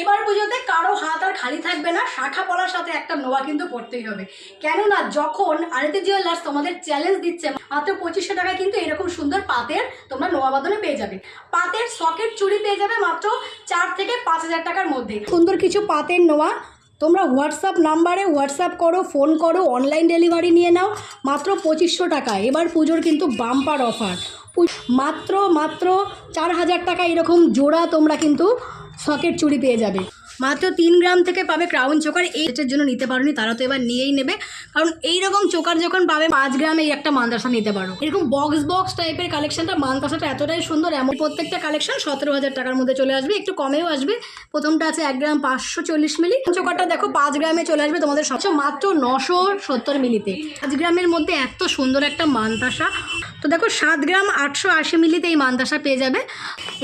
এবার পুজোতে কারও হাত আর খালি থাকবে না, শাখা পড়ার সাথে একটা নোয়া কিন্তু পড়তেই হবে। কেননা যখন আরেতে জুয়েলার্স তোমাদের চ্যালেঞ্জ দিচ্ছে, মাত্র পঁচিশশো টাকায় কিন্তু এরকম সুন্দর পাতের তোমরা নোয়া বাদনে পেয়ে যাবে। পাতের সকেট চুড়ি পেয়ে যাবে মাত্র চার থেকে পাঁচ হাজার টাকার মধ্যে। সুন্দর কিছু পাতের নোয়া, তোমরা হোয়াটসঅ্যাপ নাম্বারে হোয়াটসঅ্যাপ করো, ফোন করো অনলাইন ডেলিভারি নিয়ে নাও, মাত্র পঁচিশশো টাকা। এবার পুজোর কিন্তু বাম্পার অফার মাত্র মাত্র চার হাজার টাকা এরকম জোড়া তোমরা কিন্তু সকেট চুরি পেয়ে যাবে। মাত্র তিন গ্রাম থেকে পাবে ক্রাউন চোকার এই এটার জন্য নিতে পারোনি, তারা তো এবার নিয়েই নেবে। কারণ এইরকম চোকার যখন পাবে, পাঁচ গ্রামে এই একটা মান্দাসা নিতে পারো। এরকম বক্স বক্স টাইপের কালেকশনটা মান্দাসাটা এতটাই সুন্দর, এমন প্রত্যেকটা কালেকশন সতেরো হাজার টাকার মধ্যে চলে আসবে, একটু কমেও আসবে। প্রথমটা আছে এক গ্রাম পাঁচশো চল্লিশ মিলি চোকারটা দেখো, পাঁচ গ্রামে চলে আসবে তোমাদের সবচেয়ে মাত্র নশো সত্তর মিলিতে পাঁচ গ্রামের মধ্যে এত সুন্দর একটা মান্তাসা তো দেখো, সাত গ্রাম আটশো আশি মিলিতে এই মান্তাসা পেয়ে যাবে।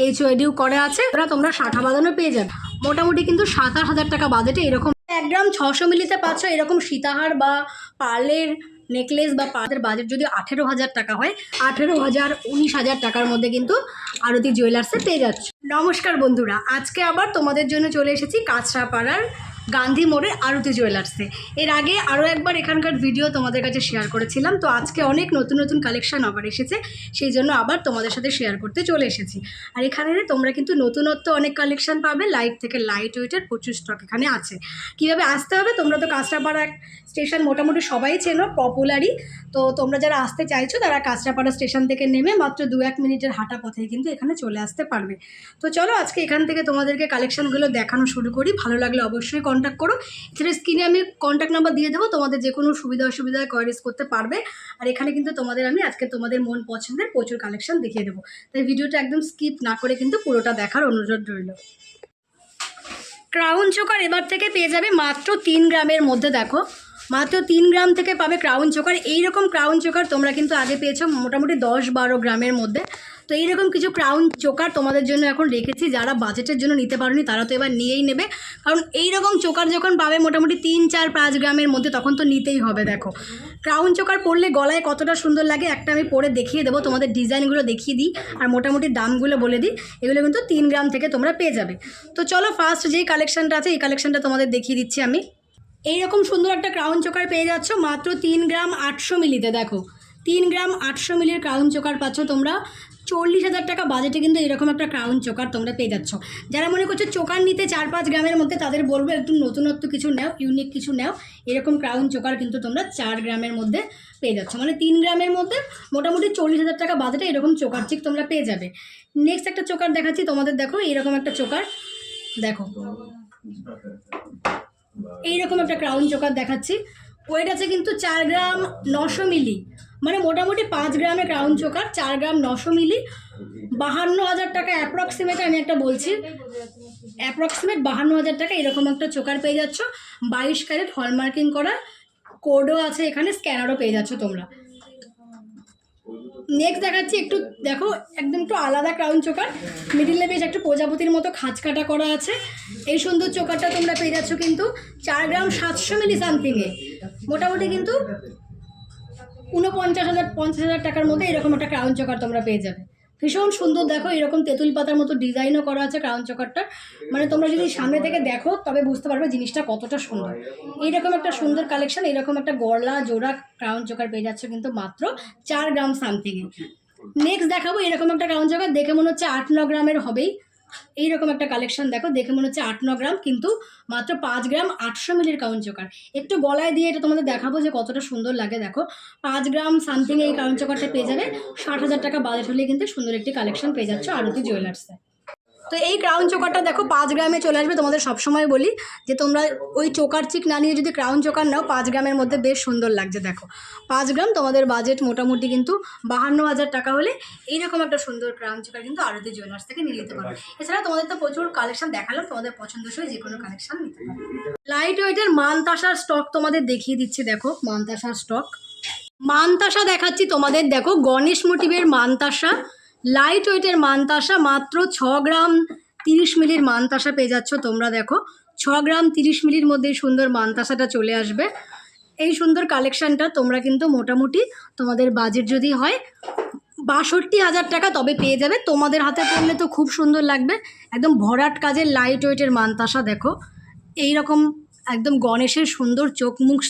এইচ ওয়েডিও করে আছে, ওরা তোমরা শাখা বাঁধানো পেয়ে যাবে। মোটামুটি কিন্তু সাত আট হাজার টাকা বাজেটে এরকম এক গ্রাম ছশো মিলিতে পাচ্ছ, এরকম সীতাহার বা পালের নেকলেস বা পালের বাজেট যদি আঠেরো হাজার টাকা হয়, আঠেরো হাজার, উনিশ হাজার টাকার মধ্যে কিন্তু আরতি জুয়েলার্সে পেয়ে যাচ্ছ। নমস্কার বন্ধুরা, আজকে আবার তোমাদের জন্য চলে এসেছি কাঁচরাপাড়ার গান্ধী মোড়ের আরতি জুয়েলার্সে। এর আগে আরও একবার এখানকার ভিডিও তোমাদের কাছে শেয়ার করেছিলাম। তো আজকে অনেক নতুন নতুন কালেকশান আবার এসেছে। সেই জন্য আবার তোমাদের সাথে শেয়ার করতে চলে এসেছি। আর এখানে তোমরা কিন্তু নতুনত্ব অনেক কালেকশান পাবে। লাইট থেকে লাইট ওয়েটের প্রচুর স্টক এখানে আছে। কীভাবে আসতে হবে? তোমরা তো কাঁচরাপাড়া স্টেশন মোটামুটি সবাই চেনো পপুলারই তো তোমরা যারা আসতে চাইছো, তারা কাঁচরাপাড়া স্টেশন থেকে নেমে মাত্র দু এক মিনিটের হাঁটা পথেই কিন্তু এখানে চলে আসতে পারবে। তো চলো আজকে এখান থেকে তোমাদেরকে কালেকশনগুলো দেখানো শুরু করি। ভালো লাগলে অবশ্যই কন্ট্যাক্ট করো। এছাড়া স্ক্রিনে আমি কন্ট্যাক্ট নাম্বার দিয়ে দেবো, তোমাদের যে কোনো সুবিধা অসুবিধায় কোয়ারিজ করতে পারবে। আর এখানে কিন্তু তোমাদের আমি আজকে তোমাদের মন পছন্দের প্রচুর কালেকশন দেখিয়ে দেবো। তাই ভিডিওটা একদম স্কিপ না করে কিন্তু পুরোটা দেখার অনুরোধ রইল। ক্রাউন চোকার এবার থেকে পেয়ে যাবে মাত্র তিন গ্রামের মধ্যে, দেখো। মাত্র তিন গ্রাম থেকে পাবে ক্রাউন চোকার এইরকম ক্রাউন চোকার তোমরা কিন্তু আগে পেয়েছ মোটামুটি দশ বারো গ্রামের মধ্যে। তো এইরকম কিছু ক্রাউন চোকার তোমাদের জন্য এখন রেখেছি, যারা বাজেটের জন্য নিতে পারোনি তারা তো এবার নিয়েই নেবে। কারণ এইরকম চোকার যখন পাবে মোটামুটি তিন, চার, পাঁচ গ্রামের মধ্যে তখন তো নিতেই হবে, দেখো। ক্রাউন চোকার পরলে গলায় কতটা সুন্দর লাগে একটা আমি পরে দেখিয়ে দেবো, তোমাদের ডিজাইনগুলো দেখিয়ে দিই আর মোটামুটি দামগুলো বলে দিই। এগুলো কিন্তু তিন গ্রাম থেকে তোমরা পেয়ে যাবে। তো চলো ফার্স্ট যেই কালেকশনটা আছে, এই কালেকশনটা তোমাদের দেখিয়ে দিচ্ছি আমি। এইরকম সুন্দর একটা ক্রাউন চোকার পেয়ে যাচ্ছ, মাত্র তিন গ্রাম আটশো মিলিতে, দেখো। তিন গ্রাম আটশো মিলির ক্রাউন চোকার পাচ্ছ তোমরা। চল্লিশ হাজার টাকা বাজেটে কিন্তু এরকম একটা ক্রাউন চোকার তোমরা পেয়ে যাচ্ছ। যারা মনে করছ চোকার নিতে চার পাঁচ গ্রামের মধ্যে, তাদের বলব একটু নতুনত্ব কিছু নাও ইউনিক কিছু নাও। এরকম ক্রাউন চোকার কিন্তু তোমরা চার গ্রামের মধ্যে পেয়ে যাচ্ছ। মানে তিন গ্রামের মধ্যে মোটামুটি চল্লিশ হাজার টাকা বাজেটে এরকম চোকার চিক তোমরা পেয়ে যাবে। নেক্সট একটা চোকার দেখাচ্ছি, তোমাদের দেখো, এরকম একটা চোকার। দেখো। এইরকম একটা ক্রাউন চোকার দেখাচ্ছি। ওয়েট আছে কিন্তু চার গ্রাম নশো মিলি। মানে মোটামুটি পাঁচ গ্রামে ক্রাউন চোকার, চার গ্রাম নশো মিলি। বাহান্ন হাজার টাকা অ্যাপ্রক্সিমেট আমি একটা বলছি। অ্যাপ্রক্সিমেট বাহান্ন হাজার টাকা এরকম একটা চোকার পেয়ে যাচ্ছ। বাইশ ক্যারেট হলমার্কিং করা কোডও আছে এখানে স্ক্যানারও পেয়ে যাচ্ছ তোমরা। নেক্সট দেখাচ্ছি একটু, দেখো, একদম একটু আলাদা ক্রাউন চোকার। মিডিলে বেশ একটু প্রজাপতির মতো খাঁজ কাটা করা আছে। এই সুন্দর চোকারটা তোমরা পেয়ে যাচ্ছ কিন্তু চার গ্রাম সাতশো মিলি সামথিংয়ে মোটামুটি কিন্তু উনপঞ্চাশ হাজার, পঞ্চাশ হাজার টাকার মধ্যে এরকম একটা ক্রাউন চোকার তোমরা পেয়ে যাবে। ভীষণ সুন্দর। দেখো, এরকম তেঁতুল পাতার মতো ডিজাইনও করা আছে ক্রাউন চোকারটা মানে তোমরা যদি সামনে থেকে দেখো, তবে বুঝতে পারবে জিনিসটা কতটা সুন্দর। এইরকম একটা সুন্দর কালেকশন এরকম একটা গলা জোড়া ক্রাউন চকার পেয়ে যাচ্ছে কিন্তু মাত্র চার গ্রাম সামথিংয়ে নেক্সট দেখাবো এরকম একটা ক্রাউন চকার, দেখে মনে হচ্ছে আট ন গ্রামের হবেই। এইরকম একটা কালেকশন দেখো, দেখে মনে হচ্ছে আট ন গ্রাম, কিন্তু মাত্র পাঁচ গ্রাম আটশো মিলির কাউন চোকার। একটু গলায় দিয়ে এটা তোমাদের দেখাবো যে কতটা সুন্দর লাগে, দেখো। পাঁচ গ্রাম সামথিং এই কাউন চোকারটা পেয়ে যাবে। ষাট হাজার টাকা বাজেট হলে কিন্তু সুন্দর একটি কালেকশন পেয়ে যাচ্ছ আরতি জুয়েলার্সে তো এই ক্রাউন চোকারটা দেখো, পাঁচ গ্রামে চলে আসবে, তোমাদের সবসময় বলি যে তোমরা ওই চোকার চিক না নিয়ে যদি ক্রাউন চোকার নাও, পাঁচ গ্রামের মধ্যে বেশ সুন্দর লাগছে, দেখো। পাঁচ গ্রাম তোমাদের বাজেট মোটামুটি কিন্তু বাহান্ন হাজার টাকা হলে এইরকম একটা সুন্দর ক্রাউন চোকার কিন্তু আরতি জুয়েলার্স থেকে নিয়ে নিতে পারো। এছাড়া তোমাদের তো প্রচুর কালেকশন দেখালাম, তোমাদের পছন্দসই যে কোনো কালেকশন নিতে পারো। লাইট ওয়েটের মানতাসার স্টক তোমাদের দেখিয়ে দিচ্ছি, দেখো, মানতাসার স্টক মানতাসা দেখাচ্ছি তোমাদের, দেখো, গণেশ মোটিভের মানতাসা। লাইট ওয়েটের মানতাসা মাত্র ছ গ্রাম তিরিশ মিলির মানতাসা পেয়ে যাচ্ছ তোমরা, দেখো। ছ গ্রাম তিরিশ মিলির মধ্যে সুন্দর মানতাসাটা চলে আসবে। এই সুন্দর কালেকশানটা তোমরা কিন্তু মোটামুটি তোমাদের বাজেট যদি হয় বাষট্টি হাজার টাকা তবে পেয়ে যাবে। তোমাদের হাতে পড়লে তো খুব সুন্দর লাগবে। একদম ভরাট কাজের লাইট ওয়েটের মানতাসা দেখো। এই রকম একদম গণেশের সুন্দর চোখ মুখ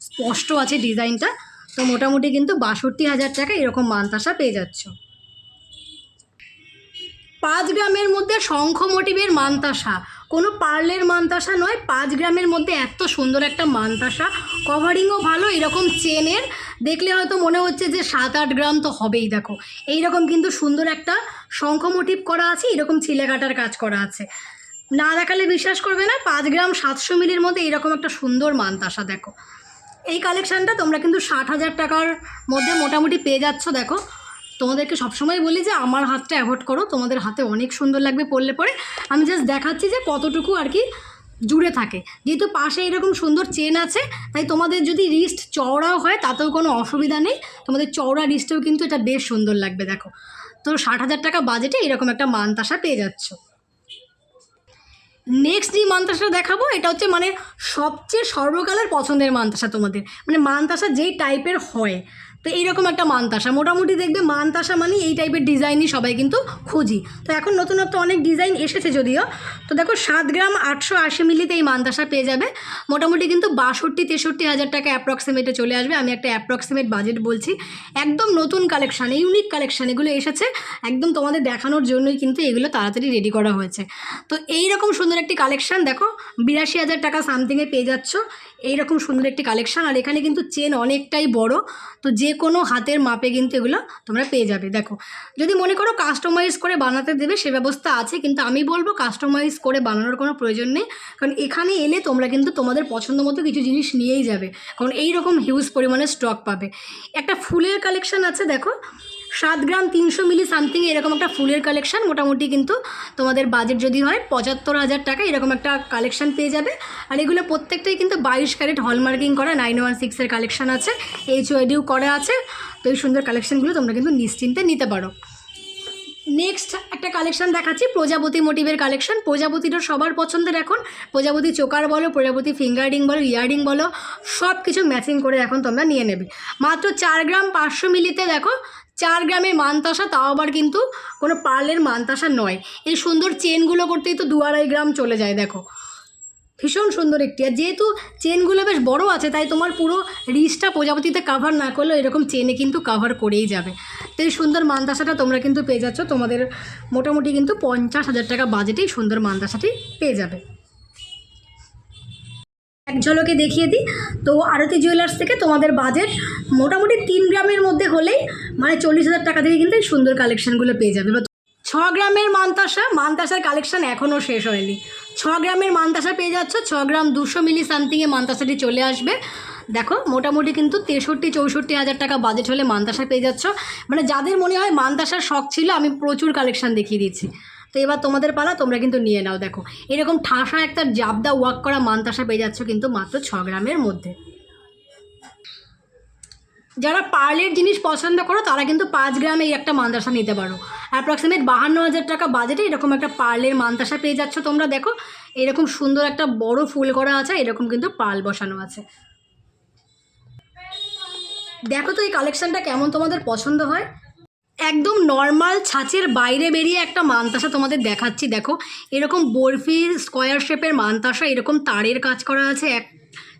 স্পষ্ট আছে ডিজাইনটা তো মোটামুটি কিন্তু বাষট্টি হাজার টাকা এরকম মানতাসা পেয়ে যাচ্ছ। পাঁচ গ্রামের মধ্যে শঙ্খ মোটিভের মানতাসা। কোনো পার্লের মানতাসা নয়, পাঁচ গ্রামের মধ্যে এত সুন্দর একটা মানতাসা। কভারিংও ভালো, এরকম চেনের। দেখলে হয়তো মনে হচ্ছে যে সাত আট গ্রাম তো হবেই, দেখো। এই রকম কিন্তু সুন্দর একটা শঙ্খ মোটিভ করা আছে, এরকম ছিলে কাটার কাজ করা আছে। না দেখালে বিশ্বাস করবে না, পাঁচ গ্রাম সাতশো মিলির মধ্যে এরকম একটা সুন্দর মানতাসা, দেখো। এই কালেকশানটা তোমরা কিন্তু ষাট হাজার টাকার মধ্যে মোটামুটি পেয়ে যাচ্ছ, দেখো। তোমাদেরকে সবসময় বলি যে আমার হাতটা অ্যাভয়েড করো। তোমাদের হাতে অনেক সুন্দর লাগবে পরলে পরে। আমি জাস্ট দেখাচ্ছি যে কতটুকু আর কি জুড়ে থাকে। যেহেতু পাশে এরকম সুন্দর চেন আছে, তাই তোমাদের যদি রিস্ট চওড়াও হয়, তাতেও কোনো অসুবিধা নেই। তোমাদের চওড়া রিস্টেও কিন্তু এটা বেশ সুন্দর লাগবে, দেখো। তো ষাট হাজার টাকা বাজেটে এরকম একটা মানতাসা পেয়ে যাচ্ছ। নেক্সট যে মানতাসা দেখাবো, এটা হচ্ছে মানে সবচেয়ে সর্বকালের পছন্দের মানতাসা তোমাদের। মানে মানতাসা যেই টাইপের হয়। তো এইরকম একটা মানতাসা। মোটামুটি দেখবে মানতাসা মানে এই টাইপের ডিজাইনই সবাই কিন্তু খুঁজি। তো এখন নতুনত্ব অনেক ডিজাইন এসেছে যদিও। তো দেখো সাত গ্রাম আটশো আশি মিলিতে এই মানতাসা পেয়ে যাবে। মোটামুটি কিন্তু বাষট্টি, তেষট্টি হাজার টাকা অ্যাপ্রক্সিমেটে চলে আসবে। আমি একটা অ্যাপ্রক্সিমেট বাজেট বলছি। একদম নতুন কালেকশান ইউনিক কালেকশান এগুলো এসেছে। একদম তোমাদের দেখানোর জন্যই কিন্তু এগুলো তাড়াতাড়ি রেডি করা হয়েছে। তো এই রকম সুন্দর একটি কালেকশান দেখো বিরাশি হাজার টাকা সামথিংয়ে পেয়ে যাচ্ছ। এইরকম সুন্দর একটি কালেকশান আর এখানে কিন্তু চেন অনেকটাই বড়। তো যে কোনো হাতের মাপে কিন্তু এগুলো তোমরা পেয়ে যাবে। দেখো, যদি মনে করো কাস্টমাইজ করে বানাতে দেবে, সে ব্যবস্থা আছে, কিন্তু আমি বলব কাস্টমাইজ করে বানানোর কোনো প্রয়োজন নেই। কারণ এখানে এলে তোমরা কিন্তু তোমাদের পছন্দ মতো কিছু জিনিস নিয়েই যাবে। কারণ এই রকম হিউজ পরিমাণে স্টক পাবে। একটা ফুলের কালেকশান আছে, দেখো সাত গ্রাম তিনশো মিলি সামথিং এরকম একটা ফুলের কালেকশান মোটামুটি কিন্তু তোমাদের বাজেট যদি হয় পঁচাত্তর হাজার টাকা এরকম একটা কালেকশান পেয়ে যাবে। আর এগুলো প্রত্যেকটাই কিন্তু বাইশ ক্যারেট হলমার্কিং করা নাইন ওয়ান সিক্সের কালেকশান আছে এইচ ওয়াইডিও করা আছে। তো এই সুন্দর কালেকশানগুলো তোমরা কিন্তু নিশ্চিন্তে নিতে পারো। নেক্সট একটা কালেকশন দেখাচ্ছি, প্রজাপতি মোটিভের কালেকশন প্রজাপতিটা সবার পছন্দের এখন। প্রজাপতি চোকার বলো, প্রজাপতি ফিঙ্গারিং বলো ইয়ারিং বলো সব কিছু ম্যাচিং করে এখন তোমরা নিয়ে নেবে। মাত্র চার গ্রাম পাঁচশো মিলিতে দেখো চার গ্রামের মানতাসা তাও আবার কিন্তু কোনো পার্লের মানতাসা নয়। এই সুন্দর চেনগুলো করতেই তো দু আড়াই গ্রাম চলে যায়, দেখো। ভীষণ সুন্দর একটি। আর যেহেতু চেনগুলো বেশ বড় আছে, তাই তোমার পুরো রিচটা প্রজাপতিতে কাভার না করলেও এরকম চেনে কিন্তু কাভার করেই যাবে। তো এই সুন্দর মানতাসাটা তোমরা কিন্তু পেয়ে যাচ্ছ। তোমাদের মোটামুটি কিন্তু পঞ্চাশ হাজার টাকা বাজেটেই সুন্দর মানতাসাটি পেয়ে যাবে। এক ঝলকে দেখিয়ে দিই। তো আরতি জুয়েলার্স থেকে তোমাদের বাজেট মোটামুটি তিন গ্রামের মধ্যে হলেই মানে চল্লিশ হাজার টাকা থেকে কিন্তু সুন্দর কালেকশনগুলো পেয়ে যাবে। বা ছ গ্রামের মানতাসা, মানতাসার কালেকশান এখনও শেষ হয়নি। ছ গ্রামের মানতাসা পেয়ে যাচ্ছ, ছ গ্রাম দুশো মিলি সামথিংয়ে মানতাসাটি চলে আসবে। দেখো, মোটামুটি কিন্তু তেষট্টি, চৌষট্টি হাজার টাকা বাজেট হলে মানতাসা পেয়ে যাচ্ছ। মানে যাদের মনে হয় মানতাসার শখ ছিল, আমি প্রচুর কালেকশন দেখিয়ে দিচ্ছি তো এবার তোমাদের পালা, তোমরা কিন্তু নিয়ে নাও, দেখো। এরকম ঠাসা একটা জাবদা ওয়াক করা মানতাসা পেয়ে যাচ্ছ কিন্তু মাত্র ছ গ্রামের মধ্যে। যারা পার্লের জিনিস পছন্দ করো, তারা কিন্তু পাঁচ গ্রামে এই একটা মানতাসা নিতে পারো। অ্যাপ্রক্সিমেট বাহান্ন হাজার টাকা বাজেটে এরকম একটা পার্লের মানতাসা পেয়ে যাচ্ছ তোমরা, দেখো। এরকম সুন্দর একটা বড় ফুল করা আছে, এরকম কিন্তু পার্ল বসানো আছে। দেখো তো এই কালেকশানটা কেমন তোমাদের পছন্দ হয়? একদম নর্মাল ছাঁচের বাইরে বেরিয়ে একটা মানতাসা তোমাদের দেখাচ্ছি, দেখো। এরকম বরফি স্কোয়ার শেপের মানতাসা, এরকম তারের কাজ করা আছে, এক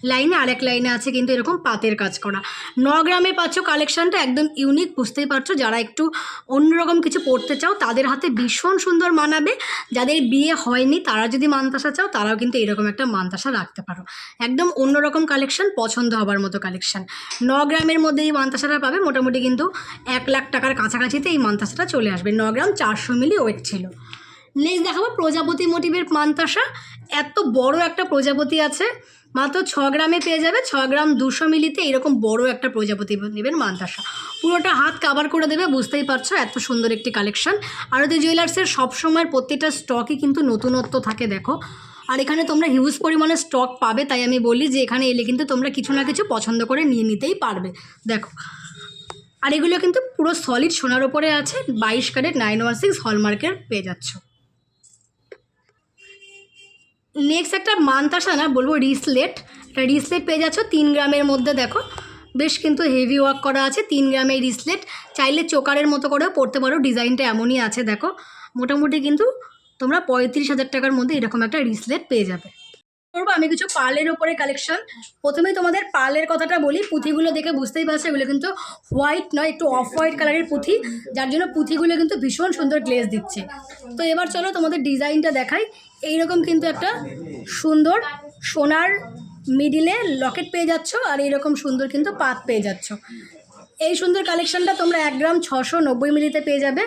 লাইনে আরেক লাইনে আছে কিন্তু এরকম পাতের কাজ করা। ন গ্রামে পাচ্ছ কালেকশনটা একদম ইউনিক বুঝতেই পারছ। যারা একটু অন্যরকম কিছু পড়তে চাও, তাদের হাতে ভীষণ সুন্দর মানাবে। যাদের বিয়ে হয়নি, তারা যদি মানতাসা চাও, তারাও কিন্তু এরকম একটা মানতাসা রাখতে পারো। একদম অন্যরকম কালেকশন, পছন্দ হবার মতো কালেকশন। ন গ্রামের মধ্যে এই মানতাসাটা পাবে, মোটামুটি কিন্তু এক লাখ টাকার কাছাকাছিতে এই মানতাসাটা চলে আসবে। ন গ্রাম চারশো মিলি ওয়েট ছিল। নেক্সট দেখাবো প্রজাপতি মোটিভের মানতাসা। এত বড় একটা প্রজাপতি আছে। মাত্র ছ গ্রামে পেয়ে যাবে। ছ গ্রাম দুশো মিলিতে এরকম বড় একটা প্রজাপতি নেবেন মানতাসা। পুরোটা হাত কাভার করে দেবে, বুঝতেই পারছ, এত সুন্দর একটি কালেকশন আরতি জুয়েলার্সের সবসময় প্রত্যেকটা স্টকই কিন্তু নতুনত্ব থাকে, দেখো। আর এখানে তোমরা হিউজ পরিমাণে স্টক পাবে, তাই আমি বলি যে এখানে এলে কিন্তু তোমরা কিছু না কিছু পছন্দ করে নিয়ে নিতেই পারবে, দেখো। আর এগুলো কিন্তু পুরো সলিড সোনার ওপরে আছে, বাইশ ক্যারেট নাইন ওয়ান সিক্স হলমার্কের পেয়ে যাচ্ছ। নেক্সট একটা মানতাসা না, বলব রিসলেট একটা রিসলেট পেয়ে যাচ্ছ, তিন গ্রামের মধ্যে দেখো। বেশ কিন্তু হেভি ওয়ার্ক করা আছে, তিন গ্রামের রিসলেট চাইলে চোকারের মতো করেও পড়তে পারো, ডিজাইনটা এমনই আছে, দেখো। মোটামুটি কিন্তু তোমরা পঁয়ত্রিশ হাজার টাকার মধ্যে এরকম একটা রিসলেট পেয়ে যাবে। করব, আমি কিছু পালের ওপরে কালেকশন প্রথমেই তোমাদের পালের কথাটা বলি, পুঁথিগুলো দেখে বুঝতেই পারছ, এগুলো কিন্তু হোয়াইট নয়, একটু অফ হোয়াইট কালারের পুঁথি, যার জন্য পুঁথিগুলো কিন্তু ভীষণ সুন্দর গ্লেজ দিচ্ছে। তো এবার চলো তোমাদের ডিজাইনটা দেখাই। এইরকম কিন্তু একটা সুন্দর সোনার মিডিলে লকেট পেয়ে যাচ্ছ, আর এইরকম সুন্দর কিন্তু পাত পেয়ে যাচ্ছ। এই সুন্দর কালেকশনটা তোমরা এক গ্রাম ছশো নব্বই মিলিতে পেয়ে যাবে।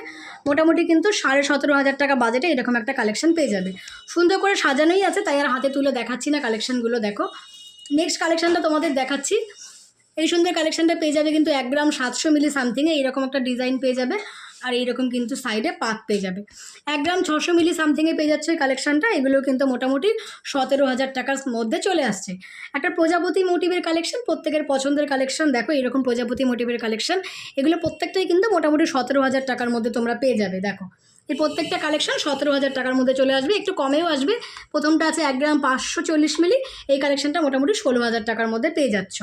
মোটামুটি কিন্তু সাড়ে সতেরো হাজার টাকা বাজেটে এরকম একটা কালেকশন পেয়ে যাবে। সুন্দর করে সাজানোই আছে, তাই আর হাতে তুলে দেখাচ্ছি না কালেকশনগুলো দেখো। নেক্সট কালেকশনটা তোমাদের দেখাচ্ছি। এই সুন্দর কালেকশনটা পেয়ে যাবে কিন্তু এক গ্রাম সাতশো মিলি সামথিংয়ে এইরকম একটা ডিজাইন পেয়ে যাবে। আর এইরকম কিন্তু সাইডে পাত পেয়ে যাবে। এক গ্রাম ছশো মিলি সামথিংয়ে পেয়ে যাচ্ছে কালেকশনটা এগুলো কিন্তু মোটামুটি সতেরো হাজার টাকার মধ্যে চলে আসছে। একটা প্রজাপতি মোটিভের কালেকশন প্রত্যেকের পছন্দের কালেকশন দেখো এরকম প্রজাপতি মোটিভের কালেকশন এগুলো প্রত্যেকটাই কিন্তু মোটামুটি সতেরো হাজার টাকার মধ্যে তোমরা পেয়ে যাবে, দেখো। এই প্রত্যেকটা কালেকশন সতেরো হাজার টাকার মধ্যে চলে আসবে, একটু কমেও আসবে। প্রথমটা আছে এক গ্রাম পাঁচশো চল্লিশ মিলি এই কালেকশনটা মোটামুটি ষোলো হাজার টাকার মধ্যে পেয়ে যাচ্ছ।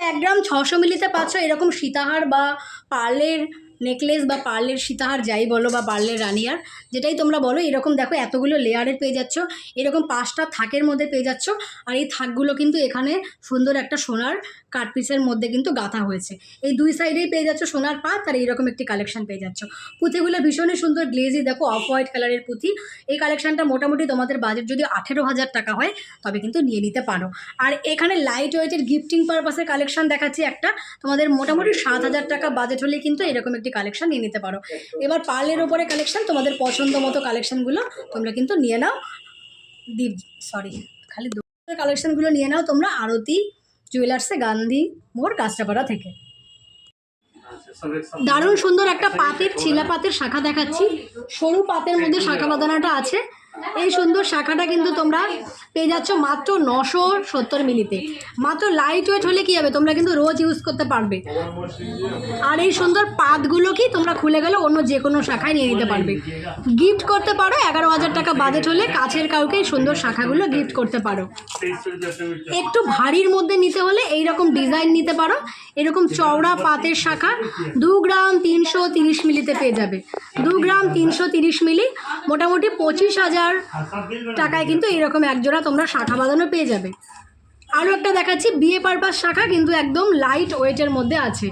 এক গ্রাম ছশো মিলিতে পাচ্ছ এরকম সীতাহার বা পার্লের নেকলেস বা পার্লের সীতাহার যাই বলো বা পার্লের রানিয়ার, যেটাই তোমরা বলো, এরকম দেখো এতগুলো লেয়ারের পেয়ে যাচ্ছ। এরকম পাঁচটা থাকের মধ্যে পেয়ে যাচ্ছ। আর এই থাকগুলো কিন্তু এখানে সুন্দর একটা সোনার কাটপিসের মধ্যে কিন্তু গাঁথা হয়েছে। এই দুই সাইডেই পেয়ে যাচ্ছ সোনার পাত আর এইরকম একটি কালেকশন পেয়ে যাচ্ছ। পুঁথিগুলো ভীষণই সুন্দর গ্লেজি দেখো অফ হোয়াইট কালারের পুঁথি। এই কালেকশনটা মোটামুটি তোমাদের বাজেট যদি আঠেরো হাজার টাকা হয়, তবে কিন্তু নিয়ে নিতে পারো। আর এখানে লাইট ওয়েটের গিফটিং পারপাসের কালেকশন দেখাচ্ছি একটা। তোমাদের মোটামুটি সাত হাজার টাকা বাজেট হলে কিন্তু এরকম একটি কালেকশন নিয়ে নিতে পারো। এবার পার্লের ওপরে কালেকশন তোমাদের পছন্দ মতো কালেকশনগুলো তোমরা কিন্তু নিয়ে নাও। দীপ সরি খালি কালেকশনগুলো নিয়ে নাও তোমরা আরতি জুয়েলার্সে গান্ধী মোড় কাঁচরাপাড়া থেকে। দারুণ সুন্দর একটা পাতের ছিলা পাতের শাখা দেখাচ্ছি। সরু পাতের মধ্যে শাখা বাঁধানাটা আছে। এই সুন্দর শাখাটা কিন্তু তোমরা পেয়ে যাচ্ছ মাত্র নশো সত্তর মিলিতে। মাত্র লাইট ওয়েট হলে কি হবে? তোমরা কিন্তু রোজ ইউজ করতে পারবে। আর এই সুন্দর পাতগুলো কি? তোমরা খুলে গেলে অন্য যে কোনো শাখায় নিয়ে নিতে পারবে। গিফট করতে পারো, এগারো হাজার টাকা বাজেট হলে কাছের কাউকে এই সুন্দর শাখাগুলো গিফট করতে পারো। একটু ভারীর মধ্যে নিতে হলে এই রকম ডিজাইন নিতে পারো। এরকম চওড়া পাতের শাখা দু গ্রাম তিনশো তিরিশ মিলিতে পেয়ে যাবে। দু গ্রাম তিনশো তিরিশ মিলি, মোটামুটি পঁচিশ হাজার টাকায় কিন্তু এইরকম একজোড়া তোমরা শাখা বাঁধানো পেয়ে যাবে। আরও একটা দেখাচ্ছি বিয়ে পারপাস শাখা কিন্তু একদম লাইট ওয়েটের মধ্যে আছে।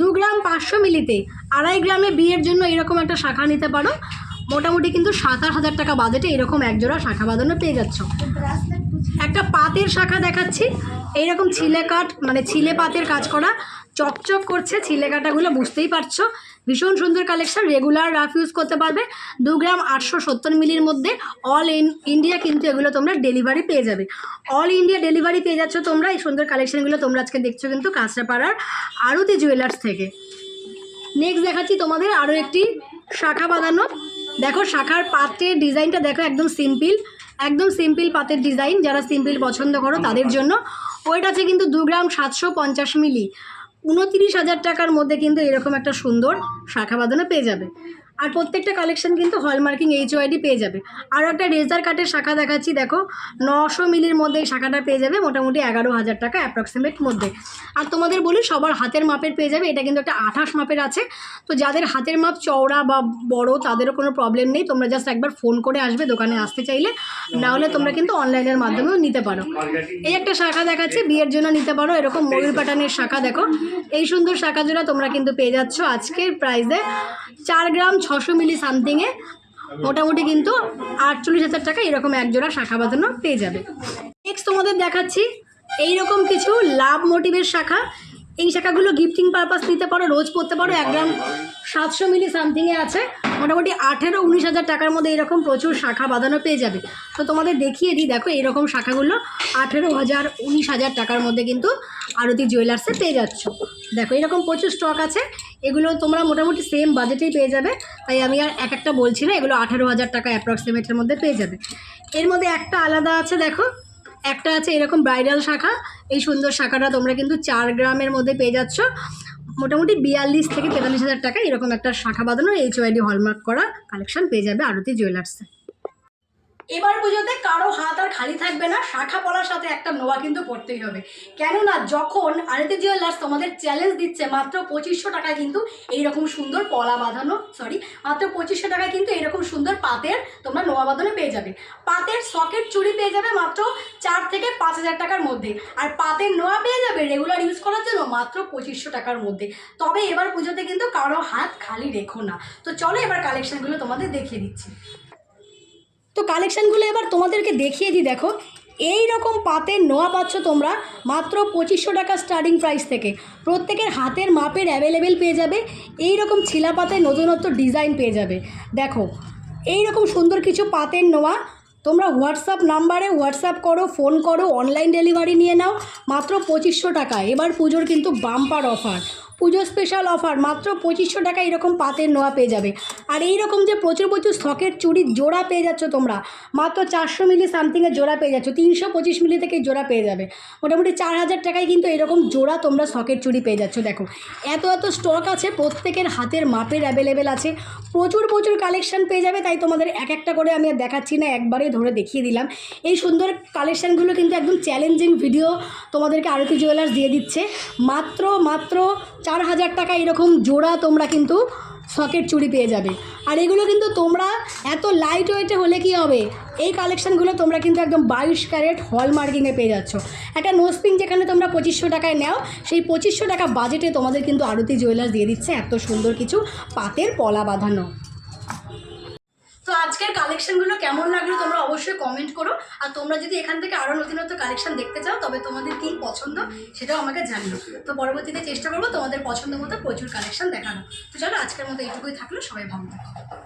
দু গ্রাম পাঁচশো মিলিতে আড়াই গ্রামে বিয়ের জন্য এরকম একটা শাখা নিতে পারো। মোটামুটি কিন্তু সাতাশ হাজার টাকা বাজেটে এরকম একজোড়া শাখা বাঁধানো পেয়ে যাচ্ছ। একটা পাতের শাখা দেখাচ্ছি। এইরকম ছিলে কাঠ মানে ছিলে পাতের কাজ করা, চকচক করছে ছিলে কাটাগুলো, বুঝতেই পারছ। ভীষণ সুন্দর কালেকশন রেগুলার রাফ ইউজ করতে পারবে। দু গ্রাম আটশো সত্তর মিলির মধ্যে অল ইন ইন্ডিয়া কিন্তু এগুলো তোমরা ডেলিভারি পেয়ে যাবে। অল ইন্ডিয়া ডেলিভারি পেয়ে যাচ্ছ তোমরা, এই সুন্দর কালেকশনগুলো তোমরা আজকে দেখছ কিন্তু কাঁচরাপাড়ার আরতি জুয়েলার্স থেকে। নেক্সট দেখাচ্ছি তোমাদের আরও একটি শাখা বাঁধানো। দেখো শাখার পাতের ডিজাইনটা দেখো একদম সিম্পল একদম সিম্পল পাতের ডিজাইন, যারা সিম্পল পছন্দ করো তাদের জন্য। ওইটা আছে কিন্তু দু গ্রাম সাতশো পঞ্চাশ মিলি। উনতিরিশ হাজার টাকার মধ্যে কিন্তু এরকম একটা সুন্দর শাখা বাঁধানো পেয়ে যাবে। আর প্রত্যেকটা কালেকশন কিন্তু হলমার্কিং এইচ ওয়াইডি পেয়ে যাবে। আর একটা রেজার কাটের শাখা দেখাচ্ছি, দেখো, নশো মিলির মধ্যে এই শাখাটা পেয়ে যাবে, মোটামুটি এগারো হাজার টাকা অ্যাপ্রক্সিমেট মধ্যে। আর তোমাদের বলি, সবার হাতের মাপের পেয়ে যাবে, এটা কিন্তু একটা আঠাশ মাপের আছে। তো যাদের হাতের মাপ চওড়া বা বড়, তাদেরও কোনো প্রবলেম নেই, তোমরা জাস্ট একবার ফোন করে আসবে, দোকানে আসতে চাইলে। না হলে তোমরা কিন্তু অনলাইনের মাধ্যমেও নিতে পারো। এই একটা শাখা দেখাচ্ছি, বিয়ের জন্য নিতে পারো, এরকম ময়ূর প্যাটার্নের শাখা, দেখো। এই সুন্দর শাখা জোড়া তোমরা কিন্তু পেয়ে যাচ্ছ আজকের প্রাইসে চার গ্রাম ছশো মিলি সামথিংয়ে মোটামুটি কিন্তু আটচল্লিশ হাজার টাকা এরকম এক জোড়া শাখা বাঁধানো পেয়ে যাবে। নেক্সট তোমাদের দেখাচ্ছি, এইরকম কিছু লাভ মোটিভের শাখা। এই শাখাগুলো গিফটিং পারপাস নিতে পারো, রোজ পড়তে পারো, এক গ্রাম সাতশো মিলি সামথিংয়ে আছে। মোটামুটি আঠেরো উনিশ হাজার টাকার মধ্যে এরকম প্রচুর শাখা বাঁধানো পেয়ে যাবে। তো তোমাদের দেখিয়ে দিই, দেখো এরকম শাখাগুলো আঠেরো হাজার উনিশ হাজার টাকার মধ্যে কিন্তু আরতি জুয়েলার্সে পেয়ে যাচ্ছ। দেখো এরকম প্রচুর স্টক আছে। এগুলো তোমরা মোটামুটি সেম বাজেটেই পেয়ে যাবে। তাই আমি আর এক একটা বলছি না, এগুলো আঠেরো হাজার টাকা অ্যাপ্রক্সিমেটের মধ্যে পেয়ে যাবে। এর মধ্যে একটা আলাদা আছে, দেখো। একটা আছে এরকম ব্রাইডাল শাখা। এই সুন্দর শাখাটা তোমরা কিন্তু চার গ্রামের মধ্যে পেয়ে যাচ্ছ। মোটামুটি বিয়াল্লিশ থেকে তেতাল্লিশ হাজার টাকা এরকম একটা শাখা বাঁধানো এইচ ওয়াইডি হলমার্ক করা কালেকশন পেয়ে যাবে আরতি জুয়েলার্সে এবার পুজোতে কারও হাত আর খালি থাকবে না, শাখা পলার সাথে একটা নোয়া কিন্তু পড়তেই হবে। কেননা যখন আরতি জুয়েলার্স তোমাদের চ্যালেঞ্জ দিচ্ছে, মাত্র পঁচিশশো টাকায় কিন্তু এইরকম সুন্দর পলা বাঁধানো সরি মাত্র পঁচিশশো টাকায় কিন্তু এইরকম সুন্দর পাতের তোমরা নোয়া বাঁধানো পেয়ে যাবে। পাতের সকেট চুড়ি পেয়ে যাবে মাত্র চার থেকে পাঁচ হাজার টাকার মধ্যে। আর পাতের নোয়া পেয়ে যাবে রেগুলার ইউজ করার জন্য মাত্র পঁচিশশো টাকার মধ্যে। তবে এবার পুজোতে কিন্তু কারও হাত খালি রেখো না। তো চলো এবার কালেকশনগুলো তোমাদের দেখিয়ে দিচ্ছি। তো কালেকশানগুলো এবার তোমাদেরকে দেখিয়ে দিই, দেখো। এই রকম পাতের নোয়া পাচ্ছ তোমরা মাত্র পঁচিশশো টাকা স্টার্টিং প্রাইস থেকে। প্রত্যেকের হাতের মাপের অ্যাভেলেবেল পেয়ে যাবে এই রকম ছিলা নতুনত্ব ডিজাইন পেয়ে যাবে। দেখো এই রকম সুন্দর কিছু পাতের নোয়া, তোমরা হোয়াটসঅ্যাপ নাম্বারে হোয়াটসঅ্যাপ করো ফোন করো অনলাইন ডেলিভারি নিয়ে নাও, মাত্র পঁচিশশো টাকা। এবার পুজোর কিন্তু bumper offer Puja special offer মাত্র পঁচিশশো টাকা এরকম পাতের নোয়া পেয়ে যাবে। আর এই রকম যে প্রচুর প্রচুর শখের চুড়ির জোড়া পেয়ে যাচ্ছ তোমরা, মাত্র চারশো মিলি সামথিংয়ের জোড়া পেয়ে যাচ্ছ, তিনশো পঁচিশ মিলি থেকে জোড়া পেয়ে যাবে। মোটামুটি চার হাজার টাকায় কিন্তু এরকম জোড়া তোমরা শখের চুড়ি পেয়ে যাচ্ছ, দেখো। এত এত স্টক আছে, প্রত্যেকের হাতের মাপের অ্যাভেলেবেল আছে। প্রচুর প্রচুর কালেকশন পেয়ে যাবে, তাই তোমাদের এক একটা করে আমি আর দেখাচ্ছি না একবারে ধরে দেখিয়ে দিলাম। এই সুন্দর কালেকশানগুলো কিন্তু একদম চ্যালেঞ্জিং ভিডিও তোমাদেরকে আরতি জুয়েলার্স দিয়ে দিচ্ছে। মাত্র মাত্র চার হাজার টাকা এরকম জোড়া তোমরা কিন্তু সকেট চুড়ি পেয়ে যাবে। আর এগুলো কিন্তু তোমরা এত লাইট ওয়েটে হলে কি হবে? এই কালেকশানগুলো তোমরা কিন্তু একদম বাইশ ক্যারেট হল মার্কিংয়ে পেয়ে যাচ্ছ। একটা নোসপিং যেখানে তোমরা পঁচিশশো টাকায় নাও, সেই পঁচিশশো টাকা বাজেটে তোমাদের কিন্তু আরতি জুয়েলার্স দিয়ে দিচ্ছে এত সুন্দর কিছু পাতের পলা বাঁধানো। তো আজকের কালেকশনগুলো কেমন লাগল তোমরা অবশ্যই কমেন্ট করো। আর তোমরা যদি এখান থেকে আরও নতুন নতুন কালেকশন দেখতে চাও, তবে তোমাদের কী পছন্দ সেটাও আমাকে জানিও। তো পরবর্তীতে চেষ্টা করব তোমাদের পছন্দ মতো প্রচুর কালেকশন দেখানো তো চলো আজকের মতো এইটুকুই থাকল, সবাই ভালো থাকো।